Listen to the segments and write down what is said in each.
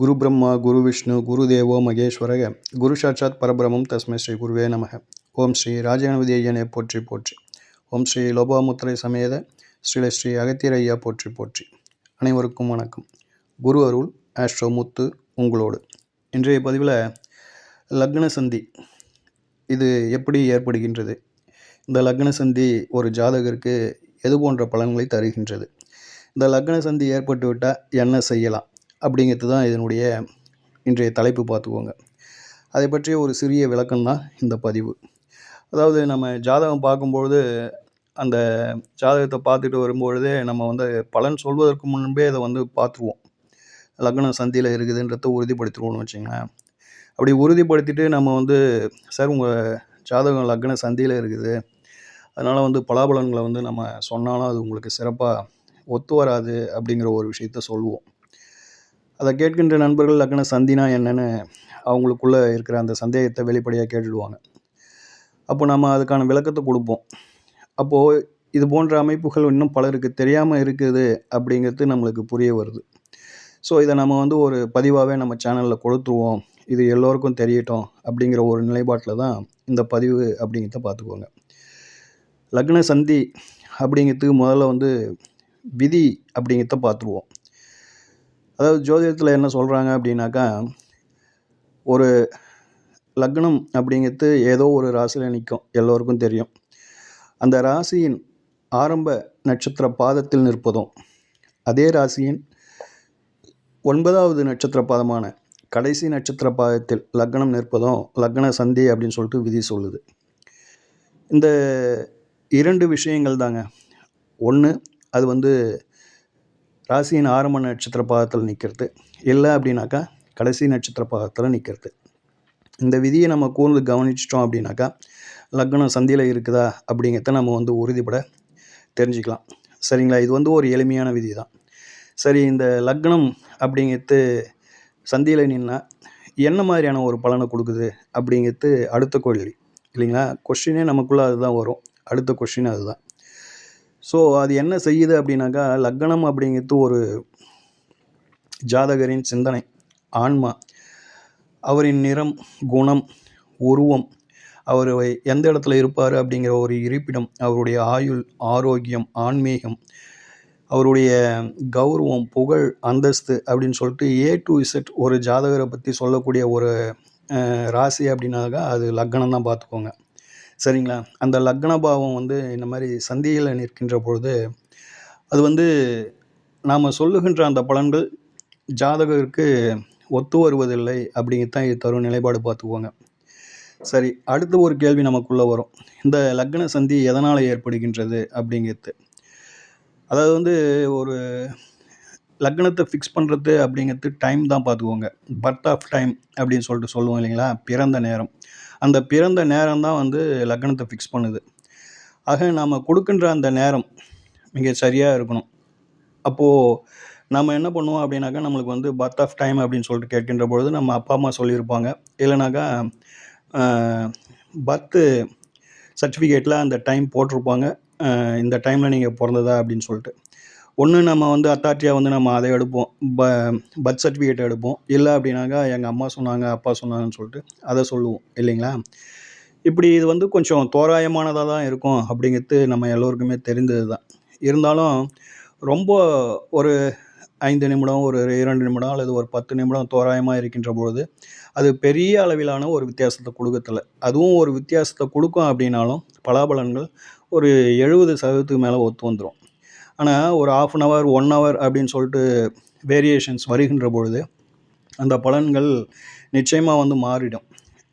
குரு பிரம்மா குரு விஷ்ணு குரு தேவோ மகேஸ்வரக குரு சாட்சாத் பரபிரமம் தஸ்மை ஸ்ரீ குருவே நமக. ஓம் ஸ்ரீ ராஜகணபதி ஐயனை போற்றி போற்றி. ஓம் ஸ்ரீ லோபாமுத்திரை சமேத ஸ்ரீல ஸ்ரீ அகத்தியர் ஐயா போற்றி போற்றி. அனைவருக்கும் வணக்கம். குரு அருள் ஆஸ்ட்ரோ முத்து உங்களோடு. இன்றைய பதிவில் லக்ன சந்தி இது எப்படி ஏற்படுகின்றது? இந்த லக்ன சந்தி ஒரு ஜாதகருக்கு எது போன்ற பலன்களை தருகின்றது? இந்த லக்ன சந்தி ஏற்பட்டுவிட்டால் என்ன செய்யலாம்? அப்படிங்கிறது தான் இதனுடைய இன்றைய தலைப்பு பார்த்துக்கோங்க. அதை பற்றிய ஒரு சிறிய விளக்கம் தான் இந்த பதிவு. அதாவது நம்ம ஜாதகம் பார்க்கும்பொழுது அந்த ஜாதகத்தை பார்த்துட்டு வரும்பொழுதே நம்ம வந்து பலன் சொல்வதற்கு முன்பே அதை வந்து பார்த்துருவோம். லக்னம் சந்தியில் இருக்குதுன்றத உறுதிப்படுத்திடுவோம்னு வச்சுங்களேன். அப்படி உறுதிப்படுத்திட்டு நம்ம வந்து சார் உங்கள் ஜாதகம் லக்ன சந்தியில் இருக்குது. அதனால் வந்து பலாபலன்களை வந்து நம்ம சொன்னாலும் அது உங்களுக்கு சிறப்பாக ஒத்து வராது அப்படிங்கிற ஒரு விஷயத்த சொல்லுவோம். அதை கேட்கின்ற நண்பர்கள் லக்ன சந்தினா என்னென்னு அவங்களுக்குள்ளே இருக்கிற அந்த சந்தேகத்தை வெளிப்படையாக கேட்டுடுவாங்க. அப்போ நம்ம அதுக்கான விளக்கத்தை கொடுப்போம். அப்போது இது போன்ற அமைப்புகள் இன்னும் பலருக்கு தெரியாமல் இருக்குது அப்படிங்கிறது நம்மளுக்கு புரிய வருது. ஸோ இதை நம்ம வந்து ஒரு பதிவாகவே நம்ம சேனலில் கொடுத்துருவோம். இது எல்லோருக்கும் தெரியட்டும் அப்படிங்கிற ஒரு நிலைப்பாட்டில் தான் இந்த பதிவு அப்படிங்கிறத பார்த்துக்கோங்க. லக்ன சந்தி அப்படிங்கிறதுக்கு முதல்ல வந்து விதி அப்படிங்கிறத பார்த்துருவோம். அதாவது ஜோதிடத்தில் என்ன சொல்கிறாங்க அப்படின்னாக்கா ஒரு லக்னம் அப்படிங்கிறது ஏதோ ஒரு ராசியில் நிற்கும் எல்லோருக்கும் தெரியும். அந்த ராசியின் ஆரம்ப நட்சத்திர பாதத்தில் நிற்பதும் அதே ராசியின் ஒன்பதாவது நட்சத்திர பாதமான கடைசி நட்சத்திர பாதத்தில் லக்னம் நிற்பதும் லக்ன சந்தி அப்படின்னு சொல்லிட்டு விதி சொல்லுது. இந்த இரண்டு விஷயங்கள் தாங்க. ஒன்று அது வந்து ராசியின் ஆரம்ப நட்சத்திர பாகத்தில் நிற்கிறது இல்லை அப்படின்னாக்கா கடைசி நட்சத்திர பாகத்தில் நிற்கிறது இந்த விதியை நம்ம கூர்ந்து கவனிச்சிட்டோம் அப்படின்னாக்கா லக்னம் சந்தியில் இருக்குதா அப்படிங்கிறத நம்ம வந்து உறுதிப்பட தெரிஞ்சுக்கலாம். சரிங்களா? இது வந்து ஒரு எளிமையான விதி தான் சரி இந்த லக்னம் அப்படிங்கிறது சந்தியில் நின்னா என்ன மாதிரியான ஒரு பலனை கொடுக்குது அப்படிங்கிறது அடுத்த கேள்வி இல்லைங்களா? கொஷினே நமக்குள்ளே அதுதான் வரும். அடுத்த கொஷின் அதுதான். ஸோ அது என்ன செய்யுது அப்படின்னாக்கா லக்னம் அப்படிங்கிறது ஒரு ஜாதகரின் சிந்தனை ஆன்மா. அவரின் நிறம் குணம் உருவம் அவர் எந்த இடத்துல இருப்பார் அப்படிங்கிற ஒரு இருப்பிடம் அவருடைய ஆயுள் ஆரோக்கியம் ஆன்மீகம் அவருடைய கௌரவம் புகழ் அந்தஸ்து அப்படின்னு சொல்லிட்டு ஏ டு இசட் ஒரு ஜாதகரை பற்றி சொல்லக்கூடிய ஒரு ராசி அப்படின்னாக்கா அது லக்னம் தான் பார்த்துக்கோங்க. சரிங்களா? அந்த லக்ன பாவம் வந்து இந்த மாதிரி சந்தியில் நிற்கின்ற பொழுது அது வந்து நாம் சொல்லுகின்ற அந்த பலன்கள் ஜாதகருக்கு ஒத்து வருவதில்லை அப்படிங்கிறது தான் இது தரும் நிலைப்பாடு பார்த்துக்குவாங்க சரி அடுத்த ஒரு கேள்வி நமக்குள்ளே வரும். இந்த லக்ன சந்தி எதனால் ஏற்படுகின்றது அப்படிங்கிறது. அதாவது வந்து ஒரு லக்னத்தை ஃபிக்ஸ் பண்ணுறது அப்படிங்கிறது டைம் தான் பார்த்துக்கோங்க. பர்த் ஆஃப் டைம் அப்படின்னு சொல்லிட்டு சொல்லுவோம் இல்லைங்களா? பிறந்த நேரம். அந்த பிறந்த நேரம் தான் வந்து லக்னத்தை ஃபிக்ஸ் பண்ணுது. ஆக நாம் கொடுக்கின்ற அந்த நேரம் மிக சரியாக இருக்கணும். அப்போது நம்ம என்ன பண்ணுவோம் அப்படின்னாக்கா நம்மளுக்கு வந்து பர்த் ஆஃப் டைம் அப்படின்னு சொல்லிட்டு கேட்கின்ற பொழுது நம்ம அப்பா அம்மா சொல்லியிருப்பாங்க. இல்லைனாக்கா பர்த்து சர்டிஃபிகேட்டில் அந்த டைம் போட்டிருப்பாங்க. இந்த டைமில் நீங்கள் பிறந்ததா அப்படின்னு சொல்லிட்டு. ஒன்று நம்ம வந்து அத்தாட்சியாக வந்து நம்ம அதை எடுப்போம். ப பர்த் சர்டிஃபிகேட் எடுப்போம். இல்லை அப்படின்னாக்கா எங்கள் அம்மா சொன்னாங்க அப்பா சொன்னாங்கன்னு சொல்லிட்டு அதை சொல்லுவோம். இல்லைங்களா? இப்படி இது வந்து கொஞ்சம் தோராயமானதாக தான் இருக்கும் அப்படிங்கிறது நம்ம எல்லோருக்குமே தெரிந்தது தான் இருந்தாலும் ரொம்ப ஒரு ஐந்து நிமிடம் ஒரு இரண்டு நிமிடம் அல்லது ஒரு பத்து நிமிடம் தோராயமாக இருக்கின்ற பொழுது அது பெரிய அளவிலான ஒரு வித்தியாசத்தை கொடுக்கறதில்ல. அதுவும் ஒரு வித்தியாசத்தை கொடுக்கும் அப்படின்னாலும் பலாபலன்கள் ஒரு எழுபது சதவீதத்துக்கு மேலே ஒத்து வந்துடும் ஆனால் ஒரு half an hour one hour அப்படின்னு சொல்லிட்டு வேரியேஷன்ஸ் வருகின்ற பொழுது அந்த பலன்கள் நிச்சயமாக வந்து மாறிடும்.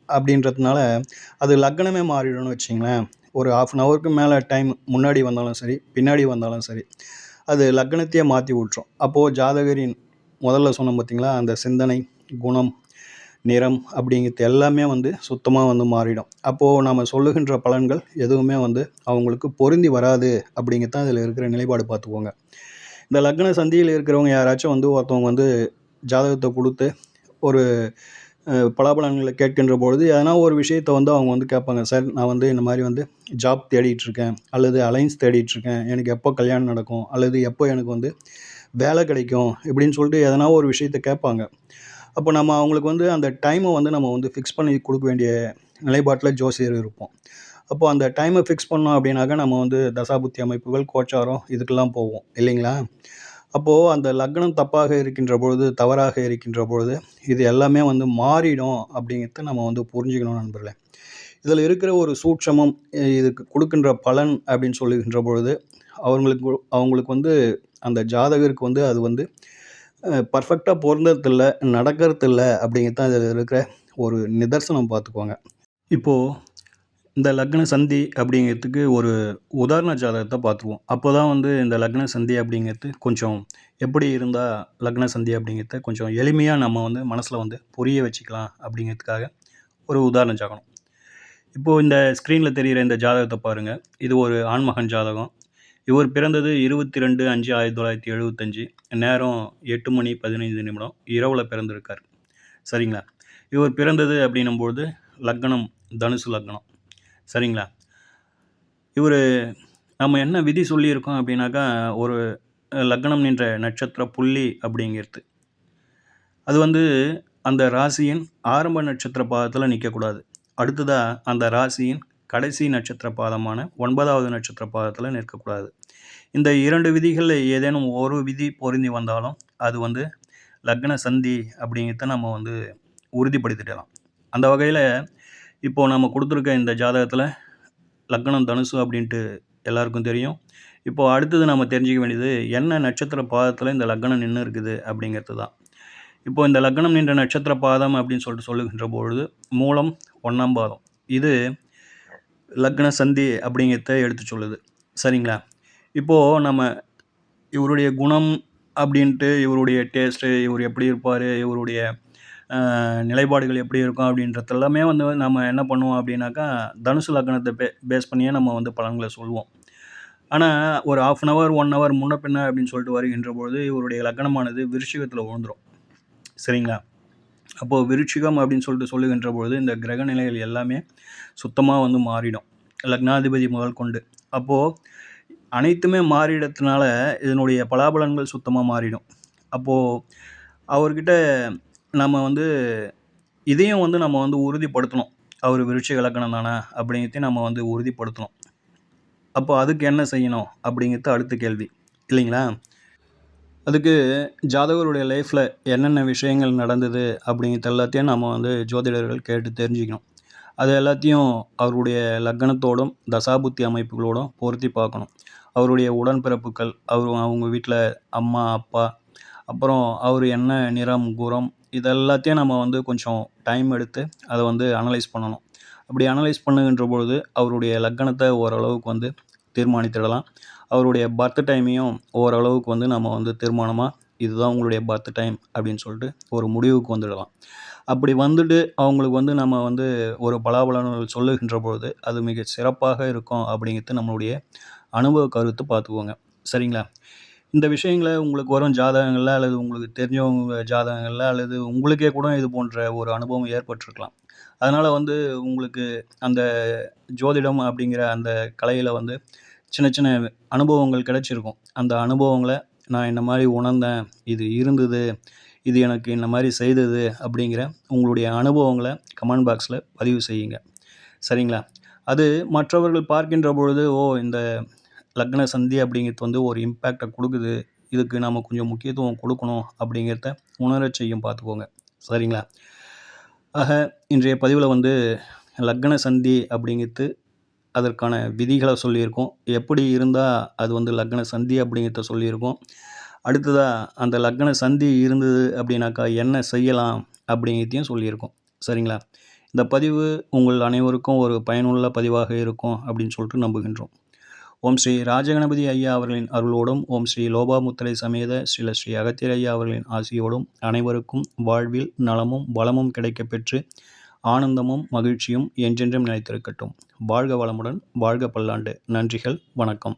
அப்படின்றதுனால அது லக்னமே மாறிடும்னு வச்சிங்களேன். ஒரு ஆஃப் அன் ஹவருக்கு மேலே டைம் முன்னாடி வந்தாலும் சரி பின்னாடி வந்தாலும் சரி அது லக்னத்தையே மாற்றி விட்ரும் அப்போது ஜாதகரின் முதல்ல சொன்னோம் பார்த்திங்களா அந்த சிந்தனை குணம் நிறம் அப்படிங்கிறது எல்லாமே வந்து சுத்தமாக வந்து மாறிடும். அப்போது நாம் சொல்லுகின்ற பலன்கள் எதுவுமே வந்து அவங்களுக்கு பொருந்தி வராது அப்படிங்கிறது தான் இதில் இருக்கிற நிலைப்பாடு பார்த்துக்கோங்க. இந்த லக்ன சந்தியில் இருக்கிறவங்க யாராச்சும் வந்து ஒருத்தவங்க வந்து ஜாதகத்தை கொடுத்து ஒரு பலாபலன்களை கேட்கின்ற பொழுது எதனா ஒரு விஷயத்த வந்து அவங்க வந்து கேட்பாங்க. சார் நான் வந்து இந்த மாதிரி வந்து ஜாப் தேடிட்டுருக்கேன் அல்லது அலைன்ஸ் தேடிட்டுருக்கேன் எனக்கு எப்போ கல்யாணம் நடக்கும்? அல்லது எப்போ எனக்கு வந்து வேலை கிடைக்கும்? இப்படின்னு சொல்லிட்டு எதனா ஒரு விஷயத்த கேட்பாங்க. அப்போ நம்ம அவங்களுக்கு வந்து அந்த டைமை வந்து நம்ம வந்து ஃபிக்ஸ் பண்ணி கொடுக்க வேண்டிய நிலைப்பாட்டில் ஜோசியர் இருப்போம். அப்போது அந்த டைமை ஃபிக்ஸ் பண்ணோம் அப்படின்னாக்கா நம்ம வந்து தசாபுத்தி அமைப்புகள் கோச்சாரம் இதுக்கெல்லாம் போவோம். இல்லைங்களா? அப்போது அந்த லக்னம் தப்பாக இருக்கின்ற பொழுது தவறாக இருக்கின்ற பொழுது இது எல்லாமே வந்து மாறிடும் அப்படிங்கிறத நம்ம வந்து புரிஞ்சுக்கணும் நண்பர்களே. இதில் இருக்கிற ஒரு சூட்சமம் இதுக்கு கொடுக்கின்ற பலன் அப்படின்னு சொல்லுகின்ற பொழுது அவங்களுக்கு அவங்களுக்கு வந்து அந்த ஜாதகருக்கு வந்து அது வந்து பர்ஃபெக்டாக பொருந்ததில்ல நடக்கிறதில்ல அப்படிங்கிறது தான் இதில் இருக்கிற ஒரு நிதர்சனம் பார்த்துக்கோங்க. இப்போது இந்த லக்ன சந்தி அப்படிங்கிறதுக்கு ஒரு உதாரண ஜாதகத்தை பார்த்துருவோம். அப்போ தான் வந்து இந்த லக்ன சந்தி அப்படிங்கிறது கொஞ்சம் எப்படி இருந்தால் லக்ன சந்தி அப்படிங்கிறத கொஞ்சம் எளிமையாக நம்ம வந்து மனசில் வந்து புரிய வச்சுக்கலாம் அப்படிங்கிறதுக்காக ஒரு உதாரண ஜாதகம் இப்போது இந்த ஸ்க்ரீனில் தெரிகிற இந்த ஜாதகத்தை பாருங்கள் இது ஒரு ஆண்மகன் ஜாதகம். இவர் பிறந்தது இருபத்தி ரெண்டு அஞ்சு ஆயிரத்தி தொள்ளாயிரத்தி எழுபத்தஞ்சு நேரம் எட்டு மணி பதினைந்து நிமிடம். இரவில் பிறந்திருக்கார். சரிங்களா? இவர் பிறந்தது அப்படின்னும்போது லக்னம் தனுசு லக்னம். சரிங்களா? இவர் நம்ம என்ன விதி சொல்லியிருக்கோம் அப்படின்னாக்கா ஒரு லக்னம் நின்ற நட்சத்திர புள்ளி அப்படிங்கிறது. அது வந்து அந்த ராசியின் ஆரம்ப நட்சத்திர பாதத்தில் நிற்கக்கூடாது அடுத்ததாக அந்த ராசியின் கடைசி நட்சத்திர பாதமான ஒன்பதாவது நட்சத்திர பாதத்தில் நிற்கக்கூடாது. இந்த இரண்டு விதிகளில் ஏதேனும் ஒரு விதி பொருந்தி வந்தாலும் அது வந்து லக்ன சந்தி அப்படிங்கிறத நம்ம வந்து உறுதிப்படுத்திடலாம். அந்த வகையில் இப்போது நம்ம கொடுத்துருக்க இந்த ஜாதகத்தில் லக்னம் தனுசு அப்படின்ட்டு எல்லாருக்கும் தெரியும். இப்போது அடுத்தது நம்ம தெரிஞ்சிக்க வேண்டியது என்ன நட்சத்திர பாதத்தில் இந்த லக்னம் நின்று இருக்குது அப்படிங்கிறது தான். இப்போது இந்த லக்னம் நின்ற நட்சத்திர பாதம் அப்படின்னு சொல்லிட்டு சொல்லுகின்ற பொழுது மூலம் ஒன்றாம் பாதம். இது லக்ன சந்தி அப்படிங்கிறத எடுத்து சொல்லுது. சரிங்களா? இப்போது நம்ம இவருடைய குணம் அப்படின்ட்டு இவருடைய டேஸ்ட்டு இவர் எப்படி இருப்பார் இவருடைய நிலைப்பாடுகள் எப்படி இருக்கும் அப்படின்றது எல்லாமே வந்து நம்ம என்ன பண்ணுவோம் அப்படின்னாக்கா தனுசு லக்னத்தை பே பேஸ் பண்ணியே நம்ம வந்து பலன்களை சொல்லுவோம் ஆனால் ஒரு half an hour one hour முன்ன பின்ன அப்படின்னு சொல்லிட்டு வருகின்ற பொழுது இவருடைய லக்னமானது விருஷிகத்தில் விழுந்துடும் சரிங்களா? அப்போது விருச்சிகம் அப்படின்னு சொல்லிட்டு சொல்லுகின்ற பொழுது இந்த கிரக நிலைகள் எல்லாமே சுத்தமாக வந்து மாறிடும். லக்னாதிபதி முதல் கொண்டு. அப்போது அனைத்துமே மாறிடத்தினால இதனுடைய பலாபலன்கள் சுத்தமாக மாறிடும். அப்போது அவர்கிட்ட நம்ம வந்து இதையும் வந்து நம்ம வந்து உறுதிப்படுத்தணும். அவர் விருட்சிக இலக்கணம் தானே அப்படிங்கிறதையும் நம்ம வந்து உறுதிப்படுத்தணும். அப்போ அதுக்கு என்ன செய்யணும் அப்படிங்கிறது அடுத்த கேள்வி. இல்லைங்களா? அதுக்கு ஜாதகருடைய லைஃப்பில் என்னென்ன விஷயங்கள் நடந்தது அப்படிங்கிறது எல்லாத்தையும் நம்ம வந்து ஜோதிடர்கள் கேட்டு தெரிஞ்சுக்கணும். அது எல்லாத்தையும் அவருடைய லக்கணத்தோடும் தசாபுத்தி அமைப்புகளோடும் பொருத்தி பார்க்கணும். அவருடைய உடன்பிறப்புகள் அவர் அவங்க வீட்டில் அம்மா அப்பா அப்புறம் அவர் என்ன நிறம் குரம் இது எல்லாத்தையும் நம்ம வந்து கொஞ்சம் டைம் எடுத்து அதை வந்து அனலைஸ் பண்ணணும். அப்படி அனலைஸ் பண்ணுகின்ற பொழுது அவருடைய லக்கணத்தை ஓரளவுக்கு வந்து தீர்மானித்திடலாம். அவருடைய பர்த் டைமையும் ஓரளவுக்கு வந்து நம்ம வந்து தீர்மானமாக இதுதான் உங்களுடைய பர்த் டைம் அப்படின்னு சொல்லிட்டு ஒரு முடிவுக்கு வந்துடலாம். அப்படி வந்துட்டு அவங்களுக்கு வந்து நம்ம வந்து ஒரு பலாபலன்கள் சொல்லுகின்ற பொழுது அது மிக சிறப்பாக இருக்கும் அப்படிங்கிறது நம்மளுடைய அனுபவ கருத்து பார்த்துக்கோங்க. சரிங்களா? இந்த விஷயங்கள உங்களுக்கு வரும் ஜாதகங்களில் அல்லது உங்களுக்கு தெரிஞ்சவங்க ஜாதகங்களில் அல்லது உங்களுக்கே கூட இது போன்ற ஒரு அனுபவம் ஏற்பட்டிருக்கலாம். அதனால் வந்து உங்களுக்கு அந்த ஜோதிடம் அப்படிங்கிற அந்த கலையில் வந்து சின்ன சின்ன அனுபவங்கள் கிடச்சிருக்கும். அந்த அனுபவங்களை நான் இந்த மாதிரி உணர்ந்தேன். இது இருந்தது இது எனக்கு இந்த மாதிரி செய்தது அப்படிங்கிற உங்களுடைய அனுபவங்களை கமெண்ட் பாக்ஸில் பதிவு செய்யுங்க. சரிங்களா? அது மற்றவர்கள் பார்க்கின்ற பொழுது ஓ இந்த லக்ன சந்தி அப்படிங்கிறது வந்து ஒரு இம்பேக்டை கொடுக்குது. இதுக்கு நம்ம கொஞ்சம் முக்கியத்துவம் கொடுக்கணும் அப்படிங்கிறத உணரச் செய்யும் பார்த்துக்கோங்க. சரிங்களா? ஆக இன்றைய பதிவில் வந்து லக்ன சந்தி அப்படிங்கிறது அதற்கான விதிகளை சொல்லியிருக்கோம். எப்படி இருந்தால் அது வந்து லக்ன சந்தி அப்படிங்கிறத சொல்லியிருக்கோம். அடுத்ததாக அந்த லக்ன சந்தி இருந்தது அப்படின்னாக்கா என்ன செய்யலாம் அப்படிங்கிறதையும் சொல்லியிருக்கோம். சரிங்களா? இந்த பதிவு உங்கள் அனைவருக்கும் ஒரு பயனுள்ள பதிவாக இருக்கும் அப்படின்னு சொல்லிட்டு நம்புகின்றோம். ஓம் ஸ்ரீ ராஜகணபதி ஐயா அவர்களின் அருளோடும் ஓம் ஸ்ரீ லோபாமுத்திரை சமேத ஸ்ரீல ஸ்ரீ அகத்தியர் ஐயா அவர்களின் ஆசியோடும் அனைவருக்கும் வாழ்வில் நலமும் வளமும் கிடைக்கப்பெற்று ஆனந்தமும் மகிழ்ச்சியும் என்றென்றும் நிலைத்திருக்கட்டும் வாழ்க வளமுடன் வாழ்க பல்லாண்டு. நன்றிகள் வணக்கம்.